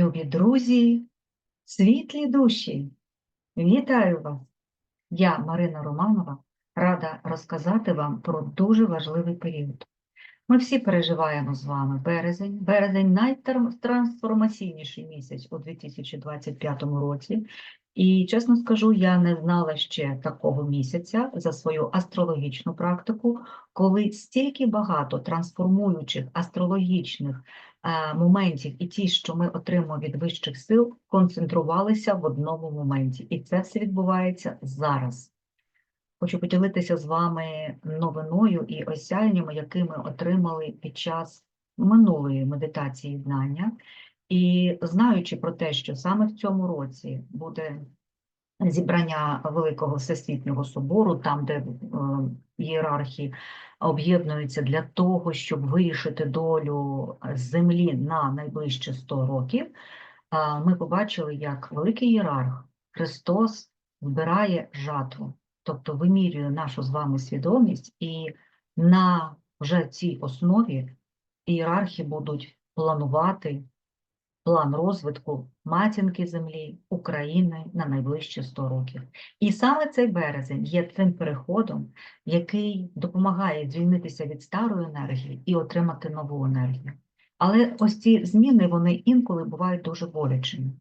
Любі друзі, світлі душі, вітаю вас! Я, Марина Романова, рада розказати вам про дуже важливий період. Ми всі переживаємо з вами березень. Березень найтрансформаційніший місяць у 2025 році. І, чесно скажу, я не знала ще такого місяця за свою астрологічну практику, коли стільки багато трансформуючих астрологічних е, моментів і ті, що ми отримуємо від вищих сил, концентрувалися в одному моменті. І це все відбувається зараз. Хочу поділитися з вами новиною і осяяннями, які ми отримали під час минулої медитації знання. І знаючи про те, що саме в цьому році буде зібрання Великого Всесвітнього собору, там, де е, ієрархи об'єднуються для того, щоб вирішити долю землі на найближчі 100 років, а, ми побачили, як великий ієрарх Христос збирає жатву, тобто вимірює нашу з вами свідомість, і на вже цій основі ієрархи будуть планувати план розвитку матінки землі України на найближчі 100 років. І саме цей березень є тим переходом, який допомагає звільнитися від старої енергії і отримати нову енергію. Але ось ці зміни вони інколи бувають дуже болячими.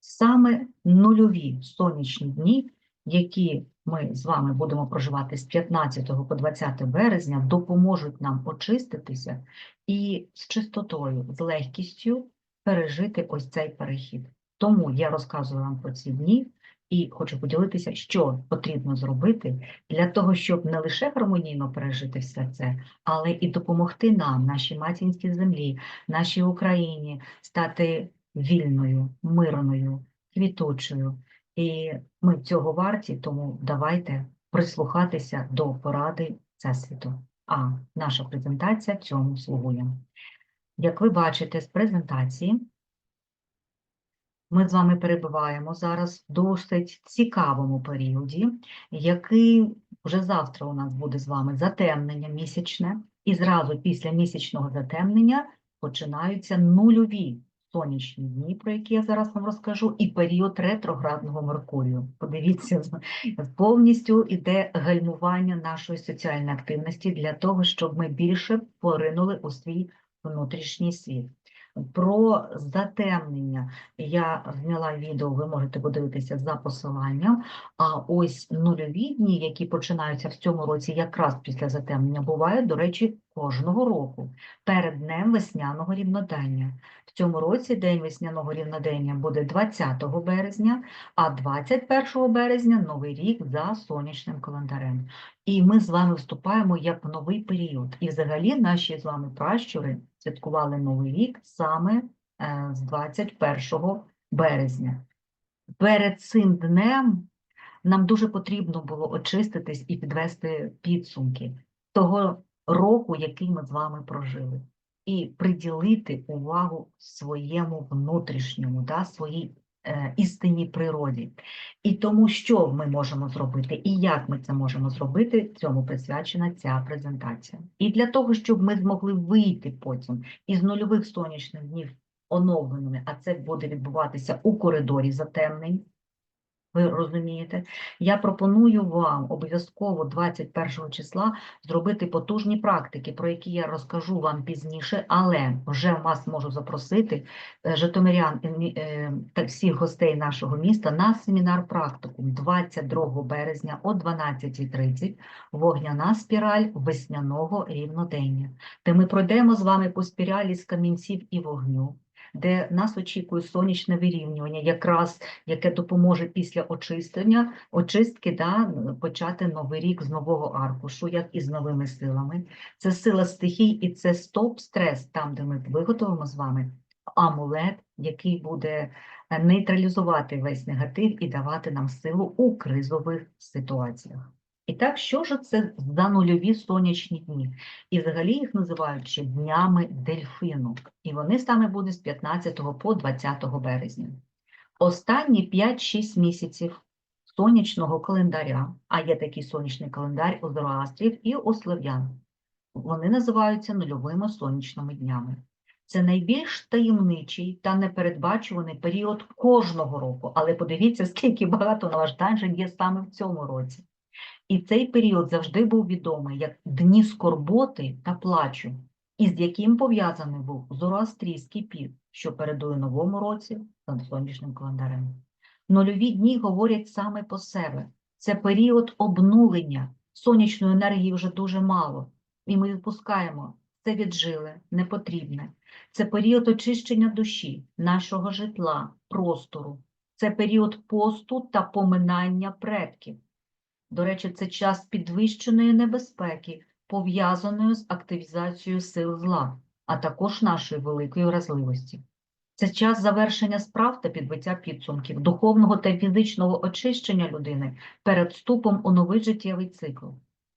Саме нульові сонячні дні, які ми з вами будемо проживати з 15 по 20 березня, допоможуть нам очиститися і з чистотою, з легкістю пережити ось цей перехід. Тому я розказую вам про ці дні і хочу поділитися, що потрібно зробити для того, щоб не лише гармонійно пережити все це, але і допомогти нам, нашій матінській землі, нашій Україні стати вільною, мирною, квітучою. І ми цього варті, тому давайте прислухатися до поради Всесвіту. А наша презентація цьому слугує. Як ви бачите з презентації, ми з вами перебуваємо зараз в досить цікавому періоді, який вже завтра у нас буде з вами затемнення місячне, і зразу після місячного затемнення починаються нульові сонячні дні, про які я зараз вам розкажу, і період ретроградного Меркурію. Подивіться, повністю іде гальмування нашої соціальної активності для того, щоб ми більше поринули у свій внутрішній світ. Про затемнення я зняла відео, ви можете подивитися за посиланням. А ось нульові дні, які починаються в цьому році, якраз після затемнення, бувають, до речі, кожного року перед днем весняного рівнодення. В цьому році день весняного рівнодення буде 20 березня, а 21 березня новий рік за сонячним календарем. І ми з вами вступаємо як в новий період. І взагалі наші з вами пращури святкували новий рік саме е, з 21 березня. Перед цим днем нам дуже потрібно було очиститись і підвести підсумки того року, який ми з вами прожили, і приділити увагу своєму внутрішньому, да, своїй е, істинній природі. І тому, що ми можемо зробити, і як ми це можемо зробити, цьому присвячена ця презентація. І для того, щоб ми змогли вийти потім із нульових сонячних днів оновленими, а це буде відбуватися у коридорі затемнень. Ви розумієте, я пропоную вам обов'язково 21 числа зробити потужні практики, про які я розкажу вам пізніше, але вже вас можу запросити е, Житомирян е, та всіх гостей нашого міста на семінар практикум 22 березня о 12.30 вогняна спіраль весняного рівнодення, де ми пройдемо з вами по спіралі з камінців і вогню де нас очікує сонячне вирівнювання, якраз яке допоможе після очистення, очистки да, почати новий рік з нового аркушу, як і з новими силами. Це сила стихій і це стоп-стрес, там, де ми виготовимо з вами амулет, який буде нейтралізувати весь негатив і давати нам силу у кризових ситуаціях. І так, що ж це за нульові сонячні дні? І взагалі їх називають ще днями дельфину. І вони саме будуть з 15 по 20 березня. Останні 5-6 місяців сонячного календаря, а є такий сонячний календар у зороастрів і у слов'ян, вони називаються нульовими сонячними днями. Це найбільш таємничий та непередбачуваний період кожного року. Але подивіться, скільки багато наваждань є саме в цьому році. І цей період завжди був відомий як дні скорботи та плачу, із яким пов'язаний був зороастрійський піт, що передує новому році за сонячним календарем. Нульові дні говорять саме по себе. Це період обнулення. Сонячної енергії вже дуже мало, і ми відпускаємо це віджиле, непотрібне. Це період очищення душі, нашого житла, простору. Це період посту та поминання предків. До речі, це час підвищеної небезпеки, пов'язаної з активізацією сил зла, а також нашої великої вразливості. Це час завершення справ та підбиття підсумків, духовного та фізичного очищення людини перед вступом у новий життєвий цикл.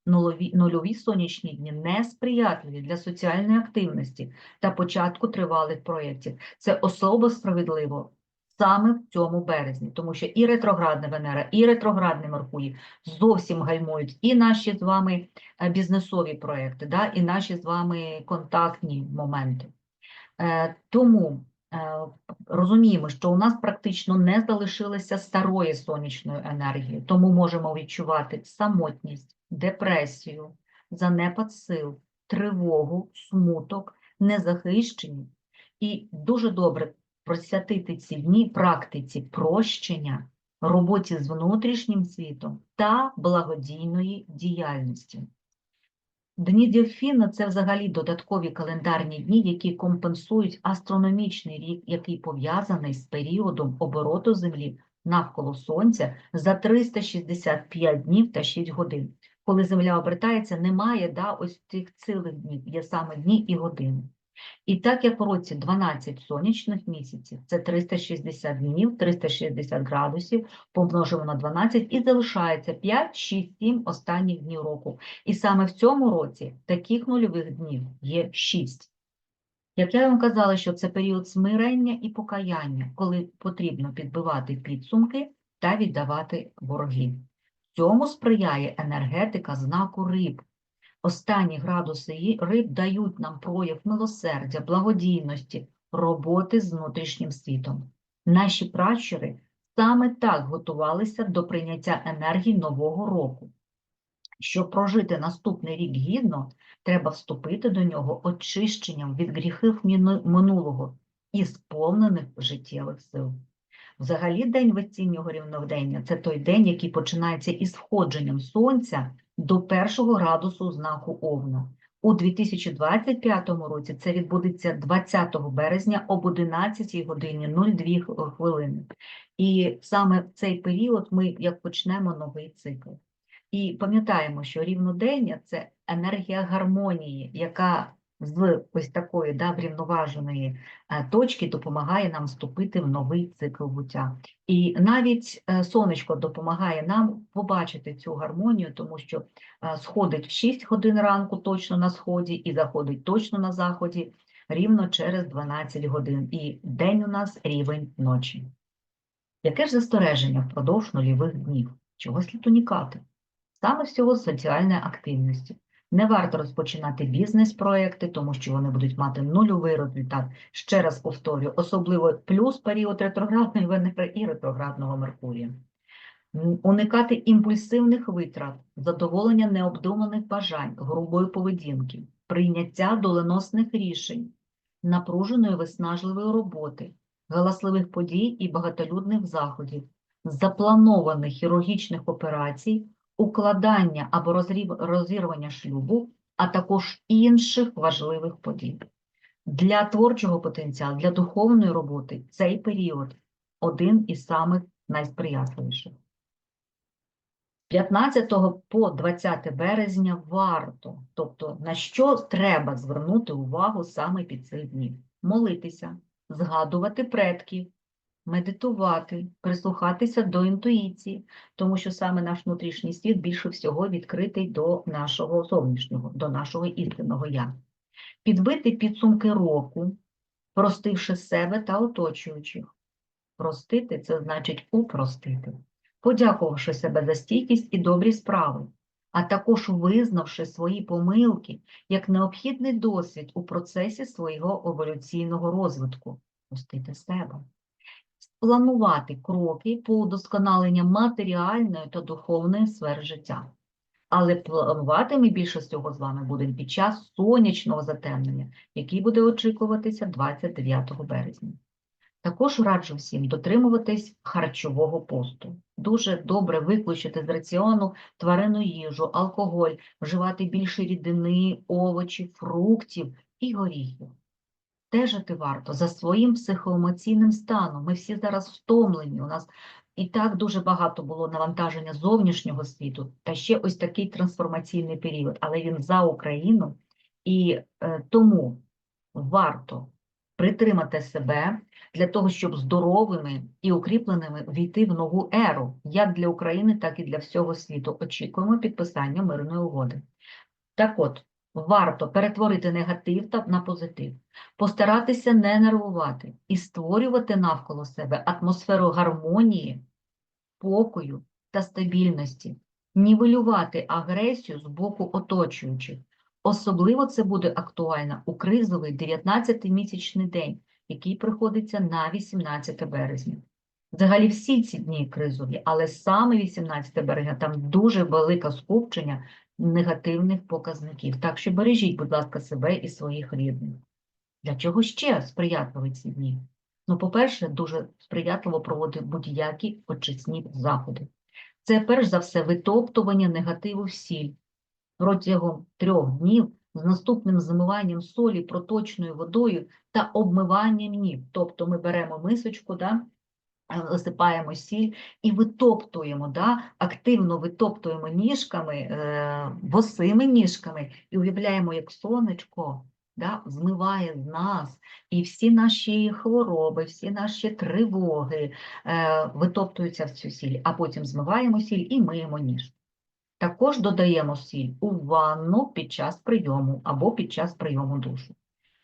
Нульові, нульові сонячні дні несприятливі для соціальної активності та початку тривалих проєктів. Це особо справедливо саме в цьому березні, тому що і ретроградна Венера, і ретроградний Меркурій зовсім гальмують і наші з вами е, бізнесові проекти, да, і наші з вами контактні моменти. Е, Тому е, розуміємо, що у нас практично не залишилося старої сонячної енергії, тому можемо відчувати самотність, депресію, занепад сил, тривогу, смуток, незахищеність. І дуже добре присвятити ці дні практиці прощення, роботі з внутрішнім світом та благодійної діяльності. Дні Дельфіна – це взагалі додаткові календарні дні, які компенсують астрономічний рік, який пов'язаний з періодом обороту Землі навколо Сонця за 365 днів та 6 годин. Коли Земля обертається, немає да, ось цих цілих днів, є саме дні і години. І так як у році 12 сонячних місяців, це 360 днів, 360 градусів, помножимо на 12 і залишається 5, 6, 7 останніх днів року. І саме в цьому році таких нульових днів є 6. Як я вам казала, що це період смирення і покаяння, коли потрібно підбивати підсумки та віддавати борги. Цьому сприяє енергетика знаку риб. Останні градуси ї- риб дають нам прояв милосердя, благодійності, роботи з внутрішнім світом. Наші пращури саме так готувалися до прийняття енергії нового року. Щоб прожити наступний рік гідно, треба вступити до нього очищенням від гріхів минулого і сповнених життєвих сил. Взагалі, день весіннього рівнодення – це той день, який починається із входженням сонця до першого градусу знаку Овна. У 2025 році це відбудеться 20 березня об 11 годині 02 хвилини. І саме в цей період ми як почнемо новий цикл. І пам'ятаємо, що рівнодення – це енергія гармонії, яка з ось такої да, врівноваженої е, точки допомагає нам вступити в новий цикл буття. І навіть е, сонечко допомагає нам побачити цю гармонію, тому що е, сходить в 6 годин ранку точно на сході і заходить точно на заході рівно через 12 годин. І день у нас рівень ночі. Яке ж застереження впродовж нульових днів? Чого слід унікати? Саме всього соціальної активності. Не варто розпочинати бізнес-проекти, тому що вони будуть мати нульовий результат. Ще раз повторюю, особливо плюс період ретроградної Венери і ретроградного Меркурія. Уникати імпульсивних витрат, задоволення необдуманих бажань, грубої поведінки, прийняття доленосних рішень, напруженої виснажливої роботи, галасливих подій і багатолюдних заходів, запланованих хірургічних операцій, укладання або розірвання шлюбу, а також інших важливих подій. Для творчого потенціалу, для духовної роботи цей період один із самих найсприятливіших. З 15 по 20 березня варто, тобто на що треба звернути увагу саме під цих днів? Молитися, згадувати предків, медитувати, прислухатися до інтуїції, тому що саме наш внутрішній світ більше всього відкритий до нашого зовнішнього, до нашого істинного я. Підбити підсумки року, простивши себе та оточуючих. Простити це значить упростити, подякувавши себе за стійкість і добрі справи, а також визнавши свої помилки як необхідний досвід у процесі свого еволюційного розвитку, пустити себе, планувати кроки по удосконаленню матеріальної та духовної сфери життя. Але планувати ми більше всього з вами будемо під час сонячного затемнення, який буде очікуватися 29 березня. Також раджу всім дотримуватись харчового посту. Дуже добре виключити з раціону тваринну їжу, алкоголь, вживати більше рідини, овочів, фруктів і горіхів. Стежити варто за своїм психоемоційним станом. Ми всі зараз втомлені. У нас і так дуже багато було навантаження зовнішнього світу, та ще ось такий трансформаційний період, але він за Україну, і е, тому варто притримати себе для того, щоб здоровими і укріпленими війти в нову еру, як для України, так і для всього світу. Очікуємо підписання мирної угоди. Так от, варто перетворити негатив на позитив, постаратися не нервувати і створювати навколо себе атмосферу гармонії, спокою та стабільності, нівелювати агресію з боку оточуючих. Особливо це буде актуально у кризовий 19-місячний день, який приходиться на 18 березня. Взагалі всі ці дні кризові, але саме 18 березня там дуже велике скупчення негативних показників. Так що бережіть, будь ласка, себе і своїх рідних. Для чого ще сприятливі ці дні? Ну, по-перше, дуже сприятливо проводити будь-які очисні заходи. Це перш за все витоптування негативу в сіль протягом трьох днів з наступним змиванням солі проточною водою та обмиванням ніг. Тобто ми беремо мисочку, да, е, засипаємо сіль і витоптуємо, да, активно витоптуємо ніжками, е, босими ніжками і уявляємо, як сонечко да, змиває з нас і всі наші хвороби, всі наші тривоги е, витоптуються в цю сіль, а потім змиваємо сіль і миємо ніж. Також додаємо сіль у ванну під час прийому або під час прийому душу.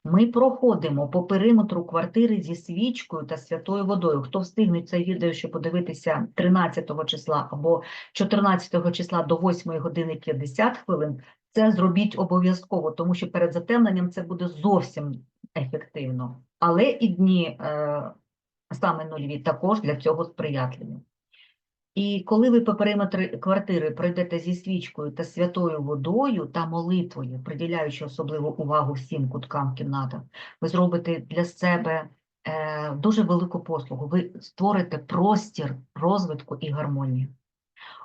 Ми проходимо по периметру квартири зі свічкою та святою водою. Хто встигне це відео, ще подивитися 13 числа або 14 числа до 8 години 50 хвилин, це зробіть обов'язково, тому що перед затемненням це буде зовсім ефективно. Але і дні е, саме нульові також для цього сприятливі. І коли ви по периметру квартири пройдете зі свічкою та святою водою та молитвою, приділяючи особливу увагу всім куткам кімнати, ви зробите для себе е, дуже велику послугу. Ви створите простір розвитку і гармонії.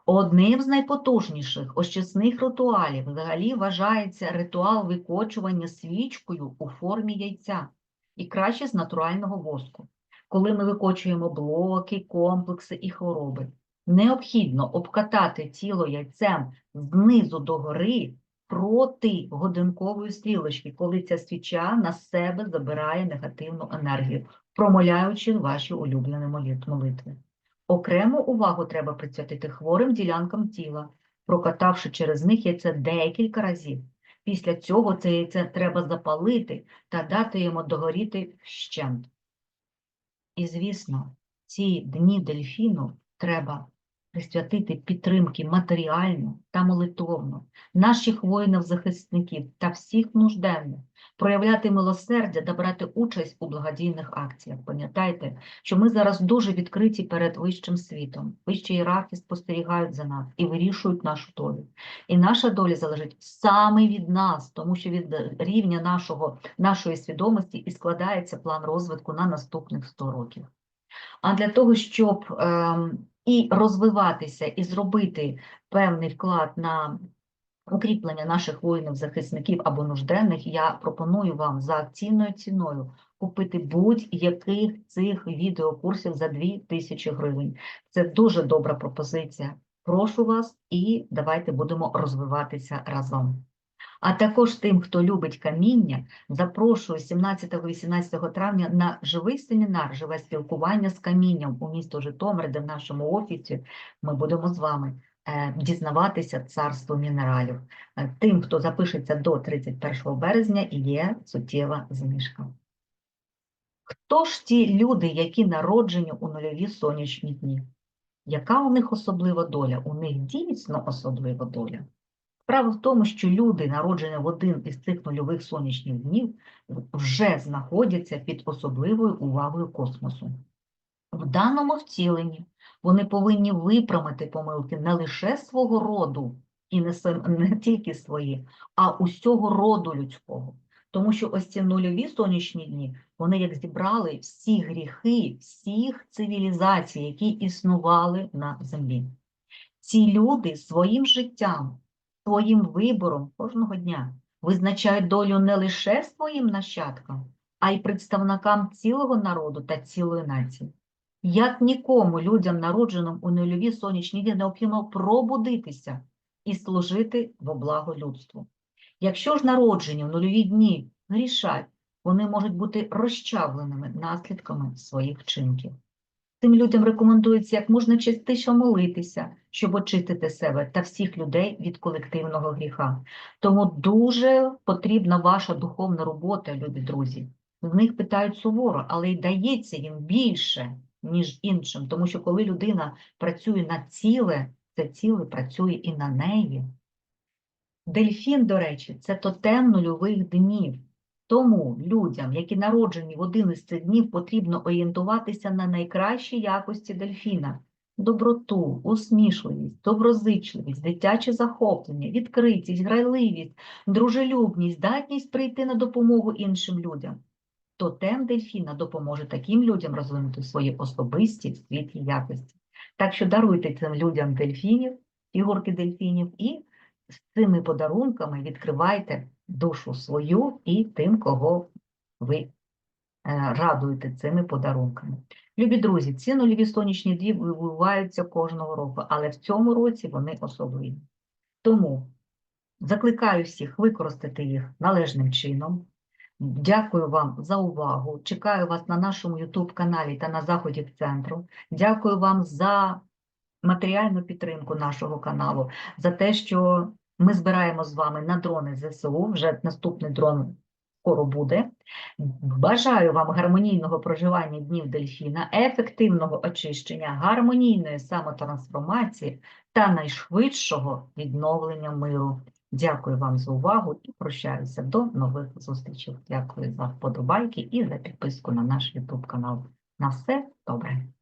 Одним з найпотужніших очисних ритуалів взагалі вважається ритуал викочування свічкою у формі яйця і краще з натурального воску, коли ми викочуємо блоки, комплекси і хвороби. Необхідно обкатати тіло яйцем знизу до гори проти годинкової стрілочки, коли ця свіча на себе забирає негативну енергію, промовляючи ваші улюблені молитви. Окрему увагу треба присвятити хворим ділянкам тіла, прокатавши через них яйце декілька разів. Після цього це яйце треба запалити та дати йому догоріти вщент. І, звісно, ці дні дельфіну треба присвятити підтримки матеріально та молитовно наших воїнів-захисників та всіх нужденних, проявляти милосердя та брати участь у благодійних акціях. Пам'ятайте, що ми зараз дуже відкриті перед вищим світом. Вищі ієрархи спостерігають за нас і вирішують нашу долю. І наша доля залежить саме від нас, тому що від рівня нашого, нашої свідомості і складається план розвитку на наступних 100 років. А для того, щоб ем, і розвиватися, і зробити певний вклад на укріплення наших воїнів-захисників або нужденних, я пропоную вам за акційною ціною купити будь-яких цих відеокурсів за 2000 гривень. Це дуже добра пропозиція. Прошу вас і давайте будемо розвиватися разом. А також тим, хто любить каміння, запрошую 17-18 травня на живий семінар, живе спілкування з камінням у місто Житомир, де в нашому офісі ми будемо з вами е, дізнаватися царство мінералів. Е, Тим, хто запишеться до 31 березня, є суттєва знижка. Хто ж ті люди, які народжені у нульові сонячні дні? Яка у них особлива доля? У них дійсно особлива доля. Справа в тому, що люди, народжені в один із цих нульових сонячних днів, вже знаходяться під особливою увагою космосу. В даному втіленні вони повинні виправити помилки не лише свого роду, і не, не тільки свої, а усього роду людського. Тому що ось ці нульові сонячні дні, вони як зібрали всі гріхи всіх цивілізацій, які існували на землі. Ці люди своїм життям, своїм вибором кожного дня визначають долю не лише своїм нащадкам, а й представникам цілого народу та цілої нації. Як нікому людям, народженим у нульові сонячні дні, необхідно пробудитися і служити во благо людству. Якщо ж народжені в нульові дні грішать, вони можуть бути розчавленими наслідками своїх вчинків. Тим людям рекомендується як можна частіше молитися, щоб очистити себе та всіх людей від колективного гріха. Тому дуже потрібна ваша духовна робота, любі друзі. В них питають суворо, але й дається їм більше, ніж іншим, тому що коли людина працює на ціле, це ціле працює і на неї. Дельфін, до речі, це тотем нульових днів. Тому людям, які народжені в один із цих днів, потрібно орієнтуватися на найкращі якості дельфіна: доброту, усмішливість, доброзичливість, дитяче захоплення, відкритість, грайливість, дружелюбність, здатність прийти на допомогу іншим людям. Тотем дельфіна допоможе таким людям розвинути свої особисті світлі якості. Так що даруйте цим людям дельфінів, фігурки дельфінів, і з цими подарунками відкривайте душу свою і тим, кого ви е, радуєте цими подарунками. Любі друзі, ці нульові сонячні дні відбуваються кожного року, але в цьому році вони особливі. Тому закликаю всіх використати їх належним чином. Дякую вам за увагу. Чекаю вас на нашому YouTube каналі та на заході в центру. Дякую вам за матеріальну підтримку нашого каналу, за те, що ми збираємо з вами на дрони ЗСУ. Вже наступний дрон скоро буде. Бажаю вам гармонійного проживання днів дельфіна, ефективного очищення, гармонійної самотрансформації та найшвидшого відновлення миру. Дякую вам за увагу і прощаюся до нових зустрічей. Дякую за вподобайки і за підписку на наш YouTube канал. На все добре.